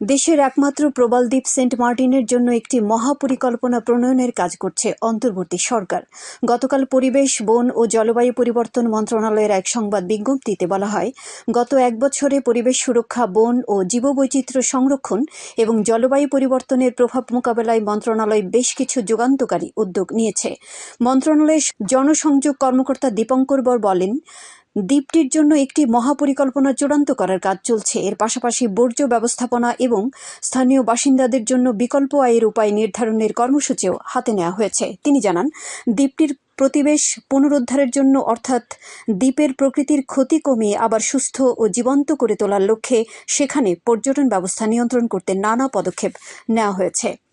দেশের একমাত্র প্রবাল দ্বীপ সেন্ট মার্টিনের জন্য একটি মহাপরিকল্পনা প্রণয়নের কাজ করছে অন্তর্বর্তী সরকার। গতকাল পরিবেশ, বন ও জলবায়ু পরিবর্তন মন্ত্রণালয়ের এক সংবাদ বিজ্ঞপ্তিতে বলা হয়, গত এক বছরে পরিবেশ সুরক্ষা, বন ও জীববৈচিত্র্য সংরক্ষণ এবং জলবায়ু পরিবর্তনের প্রভাব মোকাবেলায় মন্ত্রণালয় বেশ কিছু যুগান্তকারী উদ্যোগ নিয়েছে। মন্ত্রণালয়ের জনসংযোগ কর্মকর্তা দীপঙ্কর বর বলেন দ্বীপটির জন্য একটি মহাপরিকল্পনা চূড়ান্ত করার কাজ চলছে। এর পাশাপাশি বর্জ্য ব্যবস্থাপনা এবং স্থানীয় বাসিন্দাদের জন্য বিকল্প আয়ের উপায় নির্ধারণের কর্মসূচিও হাতে নেওয়া হয়েছে। তিনি জানান, দ্বীপটির প্রতিবেশ পুনরুদ্ধারের জন্য অর্থাৎ দ্বীপের প্রকৃতির ক্ষতি কমিয়ে আবার সুস্থ ও জীবন্ত করে তোলার লক্ষ্যে সেখানে পর্যটন ব্যবস্থা নিয়ন্ত্রণ করতে নানা পদক্ষেপ নেওয়া হয়েছে।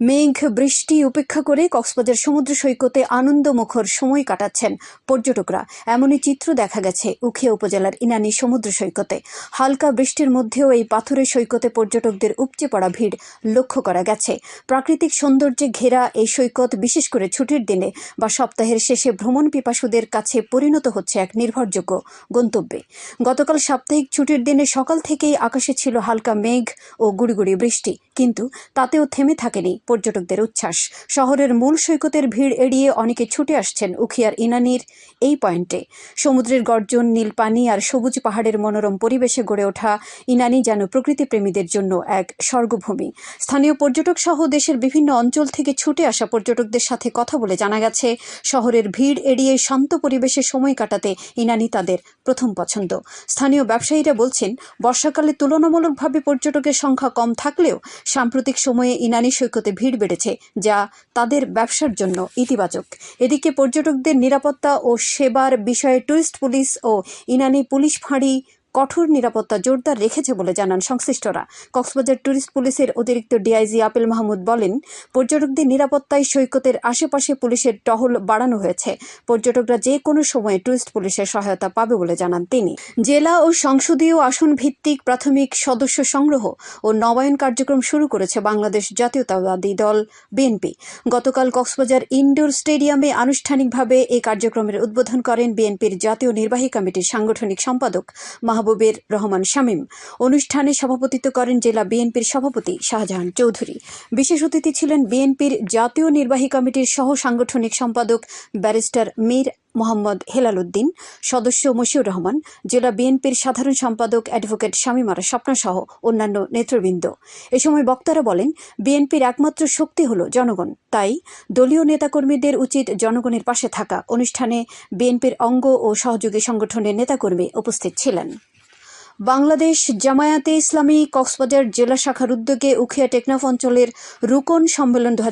মেঘ, বৃষ্টি উপেক্ষা করে কক্সবাজার সমুদ্র সৈকতে আনন্দমুখর সময় কাটাচ্ছেন পর্যটকরা। এমনই চিত্র দেখা গেছে উখিয়া উপজেলার ইনানি সমুদ্র সৈকতে। হালকা বৃষ্টির মধ্যেও এই পাথরের সৈকতে পর্যটকদের উপচে পড়া ভিড় লক্ষ্য করা গেছে। প্রাকৃতিক সৌন্দর্যে ঘেরা এই সৈকত বিশেষ করে ছুটির দিনে বা সপ্তাহের শেষে ভ্রমণ পিপাসুদের কাছে পরিণত হচ্ছে এক নির্ভরযোগ্য গন্তব্যে। গতকাল সাপ্তাহিক ছুটির দিনে সকাল থেকেই আকাশে ছিল হালকা মেঘ ও গুড়িগুড়ি বৃষ্টি। কিন্তু তাতেও থেমে থাকেনি পর্যটকদের উচ্ছ্বাস। শহরের মূল সৈকতের ভিড় এড়িয়ে অনেকে ছুটে আসছেন উখিয়ার ইনানির এই পয়েন্টে। সমুদ্রের গর্জন নীল পানি আর সবুজ পাহাড়ের মনোরম পরিবেশে গড়ে ওঠা ইনানি যেন প্রকৃতিপ্রেমীদের জন্য এক স্বর্গভূমি। স্থানীয় পর্যটক সহ দেশের বিভিন্ন অঞ্চল থেকে ছুটে আসা পর্যটকদের সাথে কথা বলে জানা গেছে, শহরের ভিড় এড়িয়ে শান্ত পরিবেশে সময় কাটাতে ইনানি তাদের প্রথম পছন্দ। স্থানীয় ব্যবসায়ীরা বলছেন, বর্ষাকালে তুলনামূলকভাবে পর্যটকের সংখ্যা কম থাকলেও সাম্প্রতিক সময়ে ইনানি সৈকতে ভিড় বেড়েছে, যা তাদের ব্যবসার জন্য ইতিবাচক। এদিকে পর্যটকদের নিরাপত্তা ও সেবার বিষয়ে টুরিস্ট পুলিশ ও ইনানি পুলিশ ফাঁড়ি কঠোর নিরাপত্তা জোরদার রেখেছে বলে জানান সংশ্লিষ্টরা। কক্সবাজার ট্যুরিস্ট পুলিশের অতিরিক্ত ডিআইজি আপেল মাহমুদ বলেন, পর্যটকদের নিরাপত্তায় সৈকতের আশেপাশে পুলিশের টহল বাড়ানো হয়েছে। পর্যটকরা যে কোনো সময়ে টুরিস্ট পুলিশের সহায়তা পাবে বলে জানান তিনি। জেলা ও সংসদীয় আসন ভিত্তিক প্রাথমিক সদস্য সংগ্রহ ও নবায়ন কার্যক্রম শুরু করেছে বাংলাদেশ জাতীয়তাবাদী দল বিএনপি। গতকাল কক্সবাজার ইনডোর স্টেডিয়ামে আনুষ্ঠানিকভাবে এই কার্যক্রমের উদ্বোধন করেন বিএনপির জাতীয় নির্বাহী কমিটির সাংগঠনিক সম্পাদক মাহবুবের রহমান শামীম। অনুষ্ঠানে সভাপতিত্ব করেন জেলা বিএনপির সভাপতি শাহজাহান চৌধুরী। বিশেষ অতিথি ছিলেন বিএনপির জাতীয় নির্বাহী কমিটির সহ সাংগঠনিক সম্পাদক ব্যারিস্টার মীর মোহাম্মদ হেলাল উদ্দিন সদস্য মশিউর রহমান, জেলা বিএনপির সাধারণ সম্পাদক অ্যাডভোকেট শামীমারা স্বপ্নসহ অন্যান্য নেতৃবৃন্দ। এ সময় বক্তারা বলেন, বিএনপির একমাত্র শক্তি হল জনগণ। তাই দলীয় নেতাকর্মীদের উচিত জনগণের পাশে থাকা। অনুষ্ঠানে বিএনপির অঙ্গ ও সহযোগী সংগঠনের নেতাকর্মী উপস্থিত ছিলেন। বাংলাদেশ জামায়াতে ইসলামী কক্সবাজার জেলা শাখার উদ্যোগে উখিয়া টেকনাফ অঞ্চলের রুকন সম্মেলন দু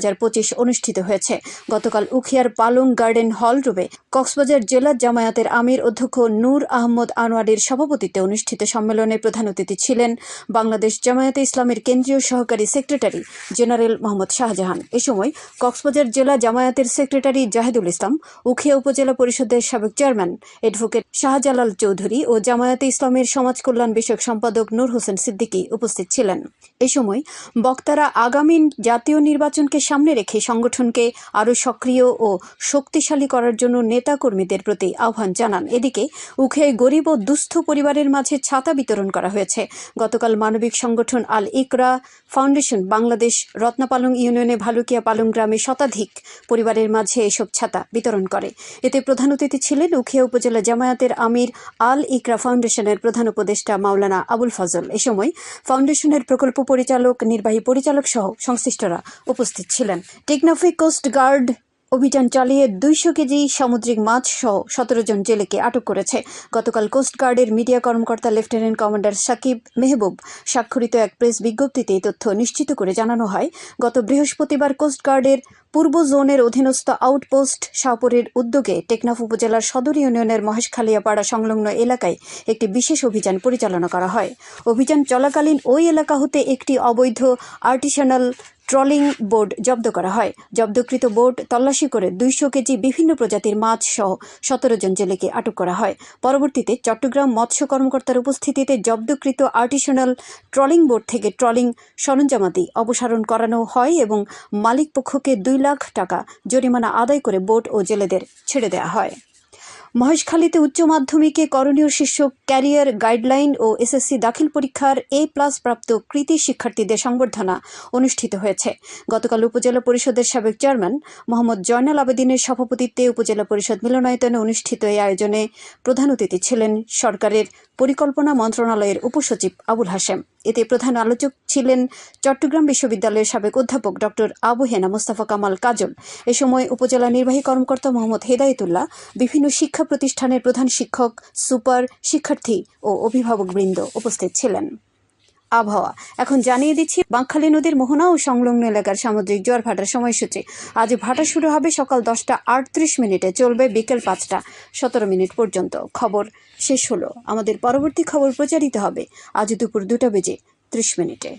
অনুষ্ঠিত হয়েছে। গতকাল উখিয়ার পালং গার্ডেন হল রুমে কক্সবাজার জেলা জামায়াতের আমির অধ্যক্ষ নূর আহমদ আনোয়ারের সভাপতিত্বে অনুষ্ঠিত সম্মেলনে প্রধান অতিথি ছিলেন বাংলাদেশ জামায়াতে ইসলামের কেন্দ্রীয় সহকারী সেক্রেটারি জেনারেল মোহাম্মদ শাহজাহান। এ সময় কক্সবাজার জেলা জামায়াতের সেক্রেটারি জাহেদুল ইসলাম, উখিয়া উপজেলা পরিষদের সাবেক চেয়ারম্যান অ্যাডভোকেট শাহজালাল চৌধুরী ও জামায়াতে ইসলামের সমাজ কল্যাণ বিষয়ক সম্পাদক নূর হোসেন সিদ্দিকী উপস্থিত ছিলেন। এ সময় বক্তারা আগামী জাতীয় নির্বাচনকে সামনে রেখে সংগঠনকে আরও সক্রিয় ও শক্তিশালী করার জন্য নেতাকর্মীদের প্রতি আহ্বান জানান। এদিকে উখিয়ায় গরিব ও দুস্থ পরিবারের মাঝে ছাতা বিতরণ করা হয়েছে। গতকাল মানবিক সংগঠন আল ইকরা ফাউন্ডেশন বাংলাদেশ রত্নাপালং ইউনিয়নে ভালুকিয়া পালং গ্রামে শতাধিক পরিবারের মাঝে এসব ছাতা বিতরণ করে। এতে প্রধান অতিথি ছিলেন উখিয়া উপজেলা জামায়াতের আমির আল ইকরা ফাউন্ডেশনের প্রধান উপদেষ্টা মাওলানা আবুল ফজল এ সময় ফাউন্ডেশনের প্রকল্প পরিচালক, নির্বাহী পরিচালক সহ সংশ্লিষ্টরা উপস্থিত ছিলেন। টেকনাফি কোস্ট গার্ড অভিযান চালিয়ে দুইশো কেজি সামুদ্রিক মাছ সহ সতেরো জন জেলেকে আটক করেছে। গতকাল কোস্টগার্ডের মিডিয়া কর্মকর্তা লেফটেন্যান্ট কমান্ডার সাকিব মেহবুব স্বাক্ষরিত এক প্রেস বিজ্ঞপ্তিতে এই তথ্য নিশ্চিত করে জানানো হয়। গত বৃহস্পতিবার কোস্টগার্ডের পূর্ব জোনের অধীনস্থ আউটপোস্ট শাহপুরের উদ্যোগে টেকনাফ উপজেলার সদর ইউনিয়নের মহেশখালিয়াপাড়া সংলগ্ন এলাকায় একটি বিশেষ অভিযান পরিচালনা করা হয়। অভিযান চলাকালীন ওই এলাকা হতে একটি অবৈধ আর্টিসানাল ট্রলিং বোর্ড জব্দ করা হয়। জব্দকৃত বোর্ড তল্লাশি করে দুইশো কেজি বিভিন্ন প্রজাতির মাছ সহ সতেরো জন জেলেকে আটক করা হয়। পরবর্তীতে চট্টগ্রাম মৎস্য কর্মকর্তার উপস্থিতিতে জব্দকৃত আর্টিসানাল ট্রলিং বোর্ড থেকে ট্রলিং সরঞ্জামাদি অপসারণ করানো হয় এবং মালিক পক্ষকে দুই লাখ টাকা জরিমানা আদায় করে বোট ও জেলেদের ছেড়ে দেওয়া হয়। মহেশখালীতে উচ্চ মাধ্যমিকে করণীয় শীর্ষক ক্যারিয়ার গাইডলাইন ও এসএসসি দাখিল পরীক্ষার এ প্লাস প্রাপ্ত কৃতি শিক্ষার্থীদের সংবর্ধনা অনুষ্ঠিত হয়েছে। গতকাল উপজেলা পরিষদের সাবেক চেয়ারম্যান মোহাম্মদ জয়নাল আবেদিনের সভাপতিত্বে উপজেলা পরিষদ মিলনায়তনে অনুষ্ঠিত এই আয়োজনে প্রধান অতিথি ছিলেন সরকারের পরিকল্পনা মন্ত্রণালয়ের উপসচিব আবুল হাশেম। এতে প্রধান আলোচক ছিলেন চট্টগ্রাম বিশ্ববিদ্যালয়ের সাবেক অধ্যাপক ডক্টর আবু হেনা মোস্তাফা কামাল কাজল। এ সময় উপজেলা নির্বাহী কর্মকর্তা মোহাম্মদ হেদায়তুল্লাহ, বিভিন্ন শিক্ষা প্রতিষ্ঠানের প্রধান শিক্ষক, সুপার শিক্ষার্থী ও অভিভাবকবৃন্দ উপস্থিত ছিলেন। আবহাওয়া। এখন জানিয়ে দিচ্ছি, বাঁকখালী নদীর মোহনা ও সংলগ্ন এলাকার সামুদ্রিক জোয়ার ভাটার সময়সূচি। আজ ভাটা শুরু হবে সকাল দশটা আটত্রিশ মিনিটে, চলবে বিকেল পাঁচটা, সতেরো মিনিট পর্যন্ত। খবর শেষ হলো। আমাদের পরবর্তী খবর প্রচারিত হবে আজ দুপুর দুটা বেজে ত্রিশ মিনিটে।